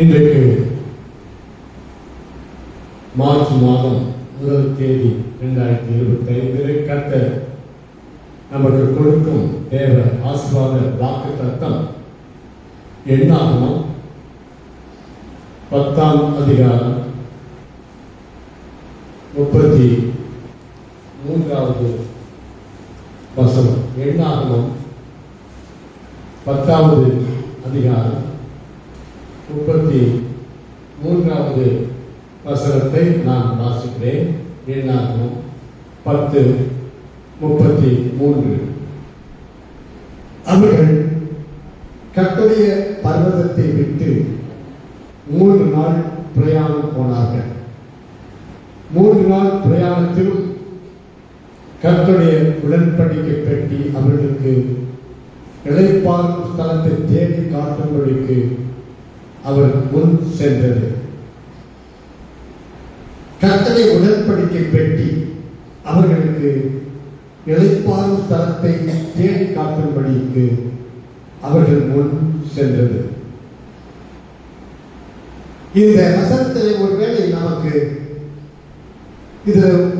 இன்றைக்கு மார்ச் மாதம் முதல் தேதி இரண்டாயிரத்தி இருபத்தி ஐந்தில் கத்த நமக்கு கொடுக்கும் தேவ ஆசிர்வாத வாக்கு தத்தம் எண்ணாகமம் பத்தாம் அதிகாரம் முப்பத்தி மூன்றாவது வசனம். எண்ணாகமம் பத்தாவது அதிகாரம் இருபத்தி மூன்றாவது வசனத்தை நான் வாசிக்கிறேன். என்னாகும் பத்து முப்பத்தி மூன்று. அவர்கள் கத்தடைய பர்வதத்தை விட்டு மூன்று நாள் பிரயாணம் போனார்கள். மூன்று நாள் பிரயாணத்திலும் கர்த்தருடைய உடன்படிக்கை பெட்டி அவர்களுக்கு இழைப்பாகும் ஸ்தலத்தை தேடி காட்டும்படிக்கு அவர் முன் சென்றது. கர்த்தருடைய உடன்படிக்கை பெட்டி அவர்களுக்கு இளைப்பாறும் ஸ்தலத்தை தேடி காட்டும்படிக்கு அவர்கள் முன் சென்றது. இந்த வசனத்தில் ஒருவேளை நமக்கு இதுல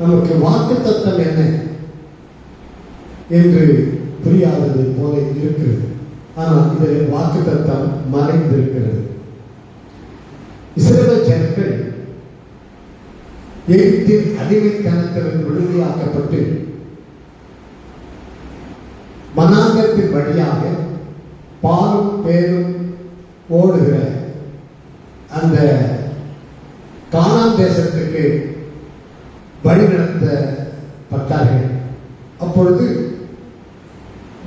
நமக்கு வாக்கு தத்தம் என்ன? என்று புரியாதது போல இருக்கிறது. ஆனால் இதில் வாக்கு தத்தம் மறைந்திருக்கிறது. இஸ்ரேல் ஜனங்கள் எகிப்தின் அடிமைத்தனத்திலிருந்து விடுதலையாக்கப்பட்டு மனாங்கத்தின் வழியாக பாலும் பேரும் ஓடுகிற அந்த காணாம் தேசத்துக்கு வழி நடத்தப்பட்டார்கள் அப்பொழுது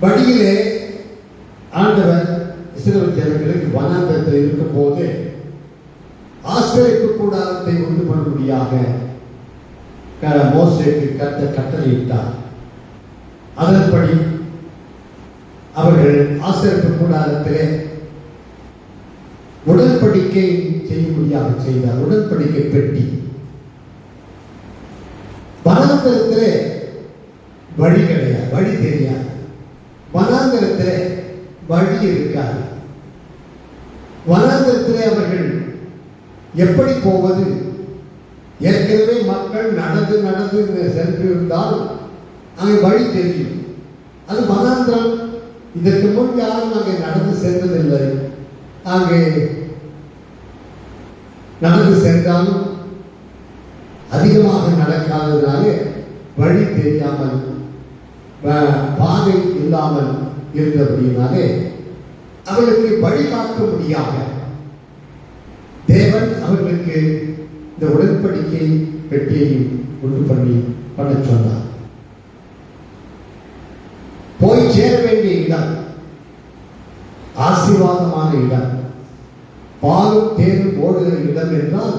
வழியிலே ஆண்டவர் இஸ்ரேல் ஜனங்களுக்கு வனாந்தரத்தில் இருக்கும்போது ஆசிரியப்பு கூடாரத்தை உண்டு பண்ணும்படியாக மோசேக்கு கத்த கட்டளையிட்டார். அதன்படி அவர்கள் ஆசிரியப்பு கூடாரத்திலே உடன்படிக்கை செய்யும்படியாக செய்தார். உடன்படிக்கை பெட்டி. வனாந்தரத்திலே வழி கிடையாது வழி தெரியாது. வனாந்தரத்திலே வழி இருக்காது. வனாந்தரத்திலே அவர்கள் எப்படி போவது? ஏற்கனவே மக்கள் நடந்து நடந்து சென்று இருந்தால் அங்கே வழி தெரியும். அது மனாந்திரம் இதற்கு முன் யாரும் அங்கே நடந்து சென்றதில்லை. அங்கே நடந்து சென்றாலும் அதிகமாக நடக்காததாலே வழி தெரியாமல் வ- பாதை இல்லாமல் இருந்தபடியினாலே அவர்களுக்கு வழிகாட்டும்படியாக தேவன் அவர்களுக்கு இந்த உடன்படிக்கை பெட்டியையும் உண்டு பண்ணி பண்ண சொன்னார். போய் சேர வேண்டிய இடம் ஆசீர்வாதமான இடம். பாலும் தேரும் ஓடுகிற இடம் என்றால்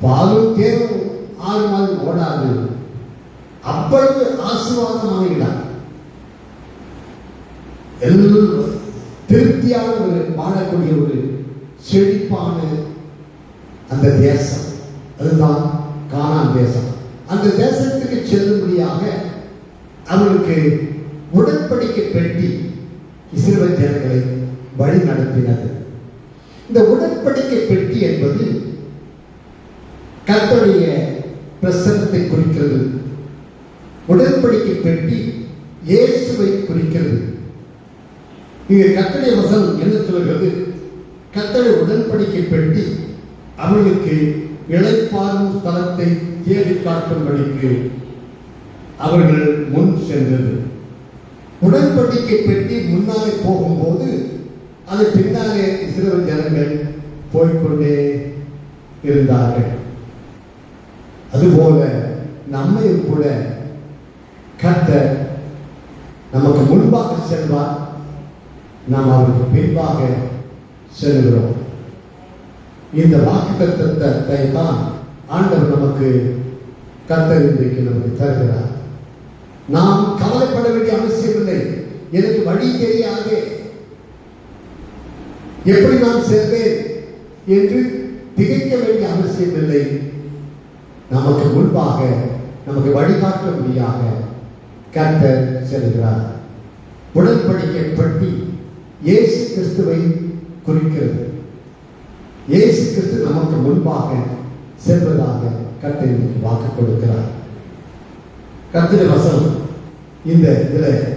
பாலும் தேரும் ஆறு மாதம் ஓடாது. அவ்வளவு ஆசீர்வாதமான இடம். எல்லோரும் திருப்தியாக ஒரு வாழக்கூடிய ஒரு செழிப்பான அந்த தேசம். அதுதான் கானான் தேசம். அந்த தேசத்துக்கு செல்லும்படியாக அவர்களுக்கு உடன்படிக்கை பெட்டி இஸ்ரவேல் ஜனங்களை வழி நடத்தினது. இந்த உடன்படிக்கை பெட்டி என்பது கர்த்தருடைய பிரசனத்தை குறிக்கிறது. உடன்படிக்கை பெட்டி இயேசுவை குறிக்கிறது. இங்கே கர்த்தருடைய வசனம் என்ன சொல்கிறது கத்தடை உடன்படிக்கை பெட்டி அவர்களுக்கு இழைப்பாரும் ஸ்தலத்தை தேடி காட்டும்படிக்கு அவர்கள் முன் சென்றது. உடன்படிக்கை பெட்டி முன்னாலே போகும்போது அது பின்னாலே சில ஜனங்கள் போய்கொண்டே இருந்தார்கள். அதுபோல நம்மையும் கூட கத்த நமக்கு முன்பாக செல்வார். நாம் அவருக்கு பின்பாக செல்கிறோம். இந்த வாக்குத்தத்தத்தை தான் ஆண்டவர் நமக்கு கர்த்தர் நமக்கு தருகிறார். நாம் கவலைப்பட வேண்டிய அவசியம் இல்லை. எனக்கு வழி தெரியாது எப்படி நான் செல்வேன் என்று திகைக்க வேண்டிய அவசியம் இல்லை. நமக்கு முன்பாக நமக்கு வழிகாட்டும்படியாக கர்த்தர் செல்கிறார். உடன்படிக்கை பற்றி இயேசு கிறிஸ்துவை குறிக்கிறது. இயேசு கிறிஸ்து நமக்கு முன்பாக செல்வதாக கட்டளைக்கு வாக்கு கொடுக்கிறார். கத்திர வசனம் இந்த இதில்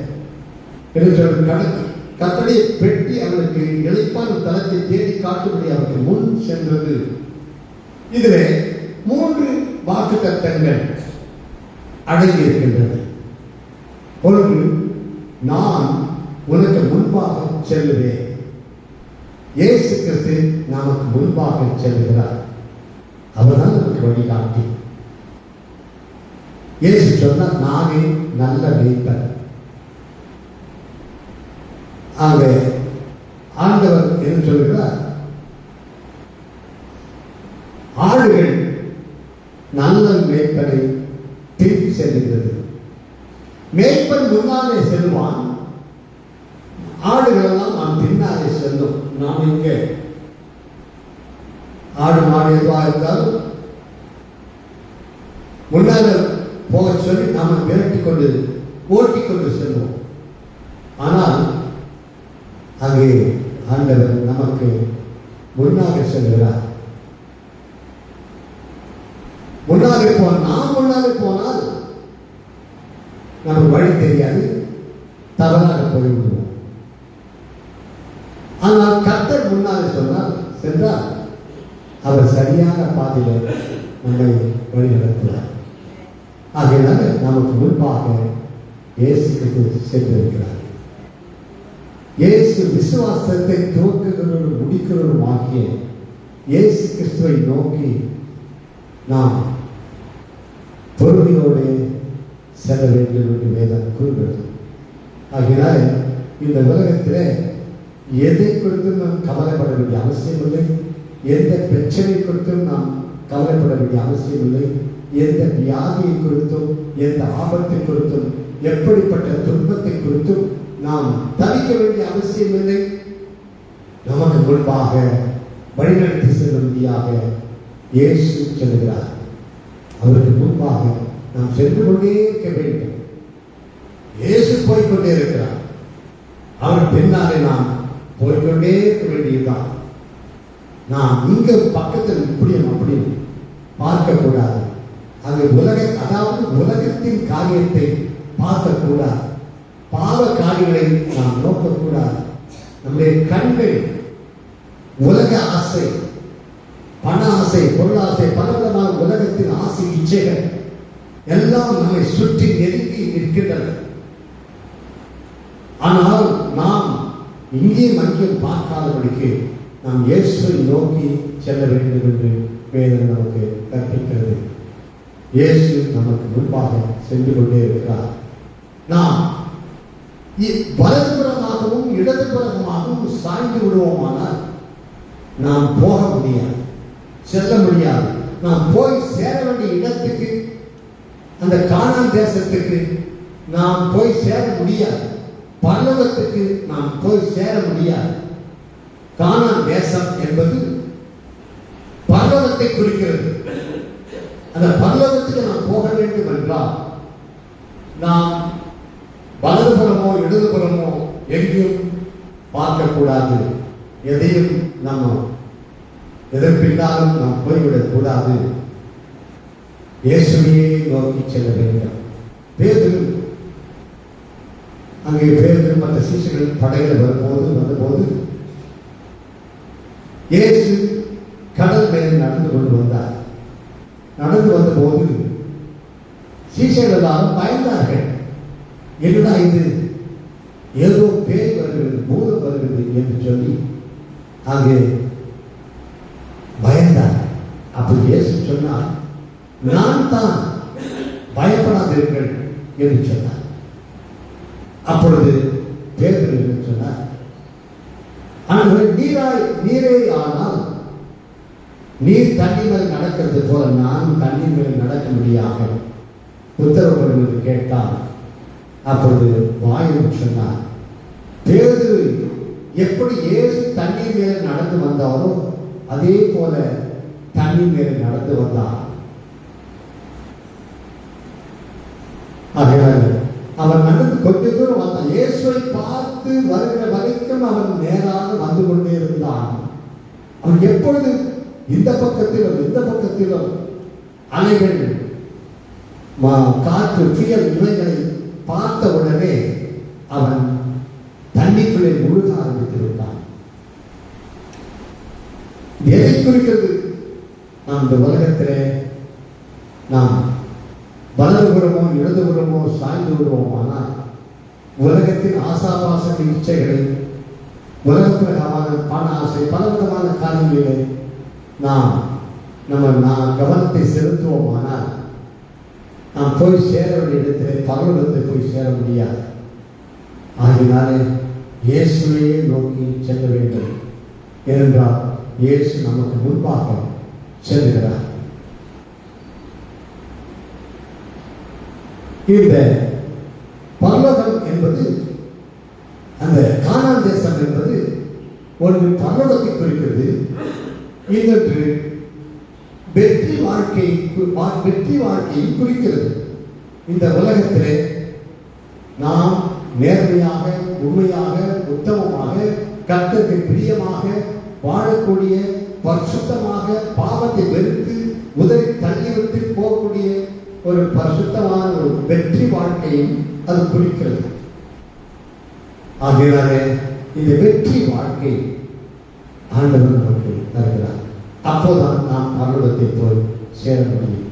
கத்தடைய பெட்டி அவனுக்கு இழைப்பான தளத்தை தேடி காட்டும்படி அவருக்கு முன் சென்றது. இதில் மூன்று வாக்கு தத்தங்கள் அடங்கி இருக்கின்றன ஒன்று நான் உனக்கு முன்பாக செல்லுவேன். இயேசு கிறிஸ்து நமக்கு முன்பாக செல்கிறார். அவர்தான் நமக்கு வழிகாட்டி. இயேசு சொன்ன நானே நல்ல மேய்ப்பன் ஆக ஆண்டவர் என்ன சொல்கிறார்? ஆடுகள் நல்ல மேய்ப்பனை திருப்பி செல்கிறது மேய்ப்பன் முன்னாலே செல்வான் ஆடுகளெல்லாம் நாம் பின்னாலே செல்லும். நாம் இங்கே ஆடு மாடு எதுவாக இருந்தாலும் முன்னால போக சொல்லி நாம விரட்டி கொண்டு ஓட்டி கொண்டு செல்வோம் ஆனால் அங்கே ஆண்டவர் நமக்கு முன்னாக செல்கிறார் முன்னாலே போ நாம் முன்னாலே போனால் நமக்கு வழி தெரியாது தவறாக போய்விடுவோம் ஆனால் கர்த்தர் முன்னாலே சொன்னால் சென்றால் அவர் சரியான பாதையில் நம்மை வழி நடத்துவார் ஆகையினால நமக்கு முன்பாக இயேசு கிறிஸ்து சென்றிருக்கிறார். இயேசு விசுவாசத்தை துவக்குகிறவரும் முடிக்கிறவரும் ஆகிய இயேசு கிறிஸ்துவை நோக்கி நாம் பொறுமையோடு செல்ல வேண்டும் என்று வேதம் கூறுகிறது. ஆகையினால இந்த உலகத்தில் எதை குறித்தும் நாம் கவலைப்பட வேண்டிய அவசியம் இல்லை எந்த பிரச்சனை குறித்தும் நாம் கவலைப்பட வேண்டிய அவசியம் இல்லை. எந்த வியாதியை குறித்தும் எந்த ஆபத்தை குறித்தும் எப்படிப்பட்ட துன்பத்தை குறித்தும் நாம் தவிக்க வேண்டிய அவசியம் இல்லை. நமக்கு முன்பாக வழிநடத்தி செல்லும்படியாக இயேசு செல்கிறார் அவருக்கு முன்பாக நாம் சென்று கொண்டே இருக்க வேண்டும். இயேசு போய்கொண்டே இருக்கிறார். அவர் பின்னாலே நாம் போய்க்கொண்டே இருக்க வேண்டியதுதான். நான் இங்க பக்கத்தில் இப்படியும் அப்படியும் பார்க்கக்கூடாது. அது உலக அதாவது உலகத்தின் காரியத்தை பார்க்கக்கூடாது. பாவ காரியங்களை நாம் நோக்கக்கூடாது. நம்முடைய கண்கள் உலக ஆசை பண ஆசை பொருளாசை பலவிதமான உலகத்தின் ஆசை இச்சைகள் எல்லாம் நம்மை சுற்றி நெருங்கி நிற்கின்றன. ஆனால் நாம் இங்கேயும் அங்கேயும் பார்க்காதபடிக்கு நாம் இயேசுவை நோக்கி செல்ல வேண்டும் என்று வேதம் நமக்கு கற்பிக்கிறது. இயேசு நமக்கு முன்பாக சென்று கொண்டே இருக்கிறார். நாம் வலதுபுறமாகவும் இடதுபுறமாகவும் சாய்ந்து விடுவோமானால் நாம் போக முடியாது செல்ல முடியாது. நாம் போய் சேர வேண்டிய இடத்துக்கு அந்த கானான் தேசத்துக்கு நாம் போய் சேர முடியாது. பல்லவத்துக்கு நாம் போய் சேர முடியாது. கானான் தேசம் என்பது பர்வதத்தை குறிக்கிறது. அந்த பர்வதத்துக்கு நாம் போக வேண்டும் என்றால் நாம் வலதுபுறமோ இடதுபுறமோ எங்கேயும் பார்க்கக்கூடாது. எதையும் நம்ம எதற்பின்னாலும் நாம் போய்விடக் கூடாது. இயேசுவையே நோக்கி செல்ல வேண்டும். பேரு அங்கே பேருந்து மற்ற சீசர்கள் படையில் வரும்போது வந்தபோது இயேசு கடல் மேல் நடந்து கொண்டு வந்தார். நடந்து வந்தபோது போது எல்லாரும் பயந்தார்கள். என்னடா இது? ஏதோ பேய் வருகிறது பூதம் வருகிறது என்று சொல்லி அங்கே பயந்தார். அப்படி இயேசு சொன்னார் நான் தான் பயப்படாதீர்கள் என்று சொன்னார். அப்பொழுது பேர் என்று சொன்னார்? ஆனால் நீராய் நீரே ஆனால் நீர் தண்ணி மேல் நடக்கிறது போல நானும் தண்ணி மேல் நடக்க முடியாக உத்தரவு கேட்டால் அப்பொழுது வாயில் சொன்னார். பேரு எப்படி ஏசு தண்ணீர் மேல நடந்து வந்தாரோ அதே போல தண்ணீர் மேல நடந்து வந்தார். ஆகையால் அவன் நடந்து கொஞ்ச தூரம் வந்தான் இயேசுவை பார்த்து வருகிற வரைக்கும் அவன் நேரம் அவன் எப்பொழுது இந்த பக்கத்திலும் இந்த பக்கத்திலும் அலைகள் மா- காற்று புயல் இவைகளை பார்த்த உடனே அவன் தண்ணிக்குள்ளே முழுக ஆரம்பித்திருந்தான். எதை குறிக்கிறது? நாம் இந்த உலகத்திலே நாம் வலதுபுறமோ இடதுபுறமோ சாய்ந்து விடுவோம். ஆனால் உலகத்தின் ஆசாபாச இச்சைகளை உலகப்பிரகமான பண ஆசை பலவிதமான காரியங்களிலே நாம் நம்ம நான் கவனத்தை செலுத்துவோம் ஆனால் நாம் போய் சேர வேண்டிய இடத்திலே பரலோகத்தை போய் சேர முடியாது. ஆகினாலே இயேசுவையே நோக்கி செல்ல வேண்டும் ஏனென்றால் இயேசு நமக்கு முன்பாக செல்கிறார். இந்த பரலோகம் என்பது அந்த கானான் தேசம் என்பது ஒன்று பரலோகத்தை குறிக்கிறது. இன்னொன்று வெற்றி வாழ்க்கை வா- வெற்றி வாழ்க்கையை குறிக்கிறது. இந்த உலகத்திலே நாம் நேர்மையாக உண்மையாக உத்தமமாக கர்த்தருக்கு பிரியமாக வாழக்கூடிய பரிசுத்தமாக பாவத்தை வெறுத்து உதவி தள்ளிவிட்டு போகக்கூடிய ஒரு பரிசுத்தமான ஒரு வெற்றி வாழ்க்கையும் அது குறிக்கிறது. ஆகையாலே இந்த வெற்றி வாழ்க்கை ஆண்டவர் நமக்கு தருகிறார். அப்போதான் நாம் பரலோகத்தை போய் சேர முடியும்.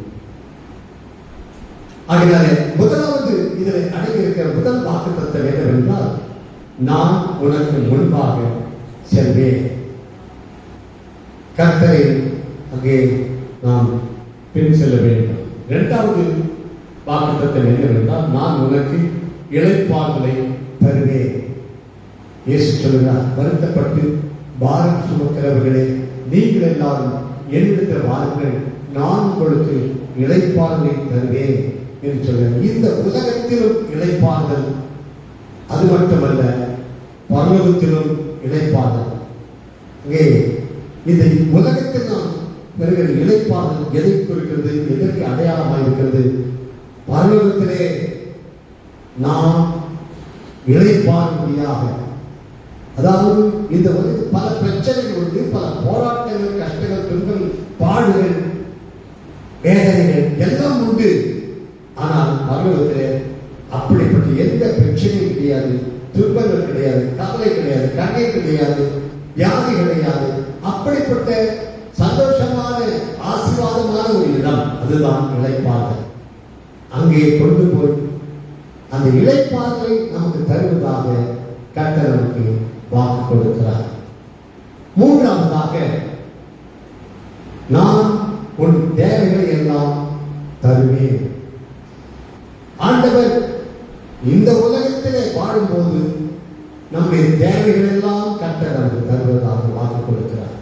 ஆகையாலே முதலாவது இதில் அடங்கியிருக்கிற முதல் வாக்குத்தத்தம் என்னவென்றால் நான் உனக்கு முன்பாக செல்வேன். கர்த்தரை அங்கே நாம் பின் செல்ல வேண்டும். இரண்டாவது வாக்குத்தத்தம் என்னவென்றால் நான் உனக்கு இழைப்பார்களை தருவேன். இயேசு சொல்கிறார் வருத்தப்பட்டு பாரம் சுமக்கிறவர்களே நீங்கள் எல்லாரும் என்னிடத்தில் வாருங்கள் நான் உங்களுக்கு இளைப்பாறுதலை தருவேன் என்று சொல்கிறேன் இந்த உலகத்திலும் இளைப்பாறுதல் அது மட்டுமல்ல பரலோகத்திலும் இளைப்பாறுதல். இங்கே இந்த உலகத்தில் நாம் பெறுகிற இளைப்பாறுதல் எதை குறிக்கிறது எதற்கு அடையாளமாக இருக்கிறது? பரலோகத்திலே நாம் இளைப்பாறும்படியாக அதாவது இந்த உலகத்தில் பல பிரச்சனைகள் உண்டு பல போராட்டங்கள் கஷ்டங்கள் துன்பங்கள் பாடுகள் வேதனைகள் எல்லாம் உண்டு. ஆனால் பரலோகத்திலே அப்படிப்பட்ட எந்த பிரச்சனையும் கிடையாது துன்பங்கள் கிடையாது கவலை கிடையாது கண்ணீர் கிடையாது வியாதி கிடையாது. அப்படிப்பட்ட சந்தோஷமான ஆசீர்வாதமான ஒரு இடம் அதுதான் இழைப்பார்கள் அங்கே கொண்டு போய் அந்த இழைப்பார்வை நமக்கு தருவதாக கட்ட நமக்கு வாக்கு கொடுக்கிறார் மூன்றாவதாக நான் உன் தேவைகளை எல்லாம் தருவேன். ஆண்டவர் இந்த உலகத்திலே வாழும்போது நம்முடைய தேவைகள் எல்லாம் கர்த்தர் நமக்கு தருவதாக வாக்கு கொடுக்கிறார்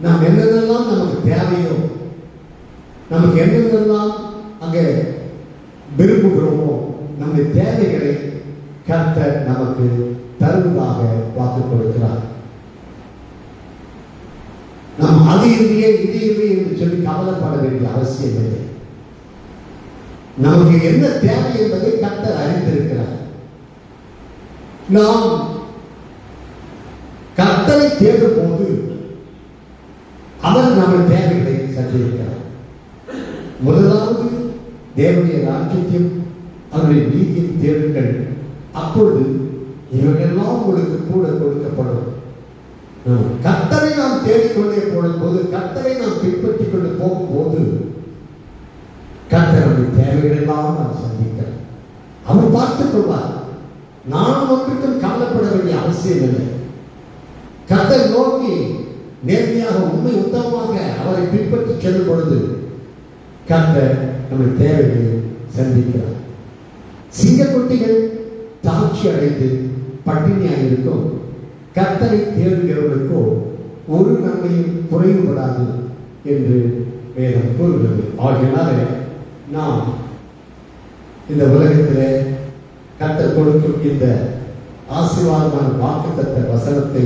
நாம் என்னென்னலாம் நமக்கு தேவையோ நமக்கு என்னென்னலாம் அங்கே விரும்புகிறோமோ நம்முடைய தேவைகளை கர்த்தர் நமக்கு தருவதாக வாக்கு கொடுக்கிறார். நாம் அது இல்லையே இது இல்லையே என்று சொல்லி கவலைப்பட வேண்டிய அவசியம் இல்லை. நமக்கு என்ன தேவை என்பதை கர்த்தர் அறிந்திருக்கிறார். நாம் கத்தரை தேடும் போது அவர் நம்ம தேவைகளை சந்திருக்கிறார் முதலாவது தேவனுடைய ராஜ்யத்தையும் அவருடைய நீதியும் தேடுங்கள். அப்பொழுது இவையெல்லாம் உங்களுக்கு கூட கொடுக்கப்படும். கத்தரை நாம் தேடிக்கொண்டே போடும்போது கத்தரை நாம் பின்பற்றிக் கொண்டு போகும்போது கர்த்தருடைய தேவைகள் எல்லாம் நாம் சந்திக்கிறோம் அவர் பார்த்துக் கொள்வார். நானும் ஒன்றுக்கும் கவலைப்பட வேண்டிய அவசியம் இல்லை. கத்தர் நோக்கி நேர்மையாக உண்மை உத்தமமாக அவரை பின்பற்றி செல்லும் பொழுது கத்தர் நம்முடைய தேவைகளை சந்திக்கிறார். சிங்கக்குட்டிகள் தாழ்ச்சி அடைந்து பட்டினியாக இருக்கும் கத்தரை தேடுகிறவர்களுக்கோ ஒரு நன்மையும் குறைவுபடாது என்று வேதம் கூறுகிறது. ஆகையினாலே நாம் இந்த உலகத்தில் கர்த்தர் கொடுக்கும் இந்த ஆசீர்வாதமான வாக்குத்தத்த வசனத்தை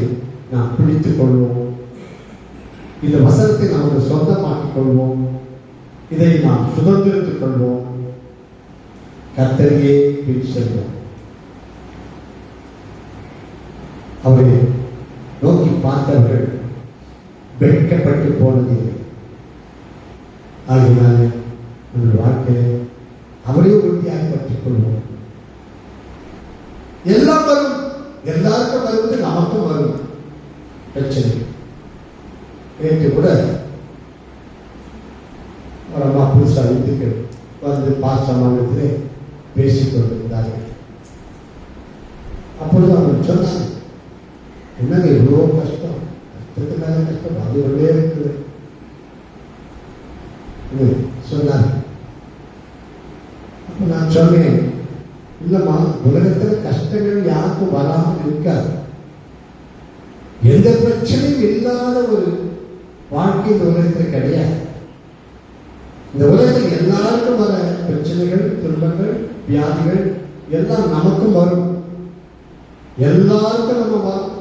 நாம் பிடித்துக் கொள்வோம். இந்த வசனத்தை நாம் சொந்தமாக்கிக் கொள்வோம். இதை நாம் சுதந்திரத்துக் கொள்வோம். கத்தரையே பின் செல்வோம். அவரை நோக்கி பார்த்தவர்கள் வெட்கப்பட்டு போனதில்லை ஆகையினால உங்கள் வாழ்க்கையில அவரே உறுதியாக பற்றிக் கொள்வோம். எல்லாம் வரும். எல்லாருக்கும் வருவது நமக்கும் வரும். பிரச்சனை. நேற்று கூட ஒரு அம்மா புதுசாக வீட்டுக்கு வந்து பாசமானத்தில் பேசிக் கொண்டிருந்தார்கள். அப்பொழுது அவர் சொன்னார் என்னங்க கஷ்டம்? கஷ்டத்துக்கு மேல கஷ்டம். அது ஒன்றே இருக்குது. சொன்னார். அப்ப நான் சொன்னேன் இல்லம்மா உலகத்துல கஷ்டங்கள் யாருக்கும் வராமல் இருக்காது. எந்த பிரச்சனையும் இல்லாத ஒரு வாழ்க்கை இந்த உலகத்தில் கிடையாது. இந்த உலகத்தில் எல்லாருக்கும் வர பிரச்சனைகள் துன்பங்கள் வியாதிகள் எல்லாம் நமக்கும் வரும். எல்லாருக்கும் நம்ம வரும்.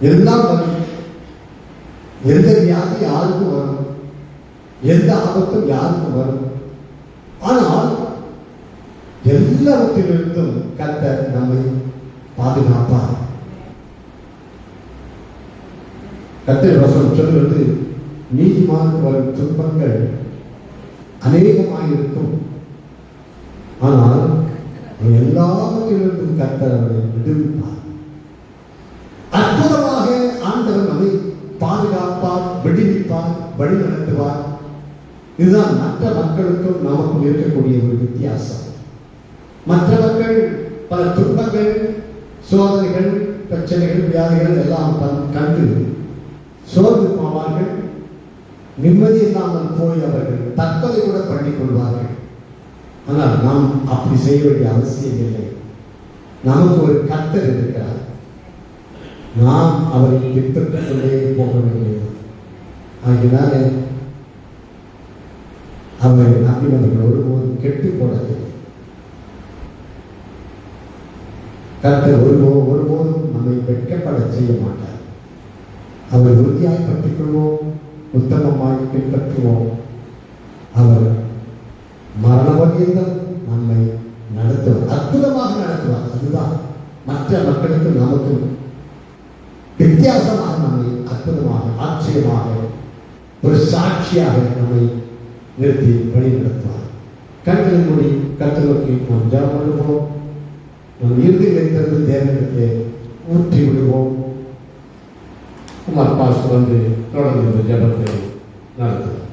எல்லாம் வரும். எந்த வியாதி யாருக்கும் வரும்? எந்த ஆபத்தும் யாருக்கும் வரும்? ஆனால் எல்லாவற்றிலிருந்தும் கர்த்தர் நம்மை பாதுகாப்பார். கர்த்தர் வசனம் சொல்வது நீதிமானுக்கு வரும் துன்பங்கள் அநேகமாயிருக்கும். ஆனால் எல்லாவற்றிலிருந்தும் கர்த்தர் அவரை விடுவிப்பார் அற்புதமாக ஆண்டவர் நம்மை பாதுகாப்பார் விடுவிப்பார் வழி நடத்துவார் இதுதான் மற்ற மக்களுக்கும் நமக்கும் இருக்கக்கூடிய ஒரு வித்தியாசம். மற்ற மக்கள் பல துன்பங்கள் சோதனைகள் பிரச்சனைகள் வியாதிகள் எல்லாம் கண்டு சோர்ந்து போவார்கள். நிம்மதி இல்லாமல் போய் அவர்கள் தற்கொலை கூட பண்ணிக் கொள்வார்கள். ஆனால் நாம் அப்படி செய்ய வேண்டிய அவசியம் இல்லை. நமக்கு ஒரு கத்தர் இருக்கிறார். நாம் அவரை பின்பற்றிக் கொண்டே போக வேண்டியது. ஆகினால அவரை நம்பினவர்கள் ஒருபோதும் கெட்டு போனது. கர்த்தர் ஒருபோ ஒருபோதும் நம்மை வெட்கப்பட செய்ய மாட்டார். அவர் உறுதியாய் கற்றுக்கொள்வோம் உத்தமமாய் பின்பற்றுவோம். அவர் மரண பரியந்தம் நம்மை நடத்துவார். அற்புதமாக நடத்துவார். அதுதான் மற்ற மக்களுக்கும் நமக்கும் வித்தியாசமாக நம்மை அற்புதமாக ஆச்சரியமாக ஒரு சாட்சியாக நம்மை நிறுத்தி வழி நடத்துவார் கண்களை மூடி கத்தலோக்கி நாம் ஜெபம் பண்ணுவோம். நம் இறுதிகளை திறந்து தேவனுக்கு ஊற்றி விடுவோம். குமார் பாஸ்டர் வந்து தொடர்ந்து இந்த ஜெபத்தை நடத்துவார்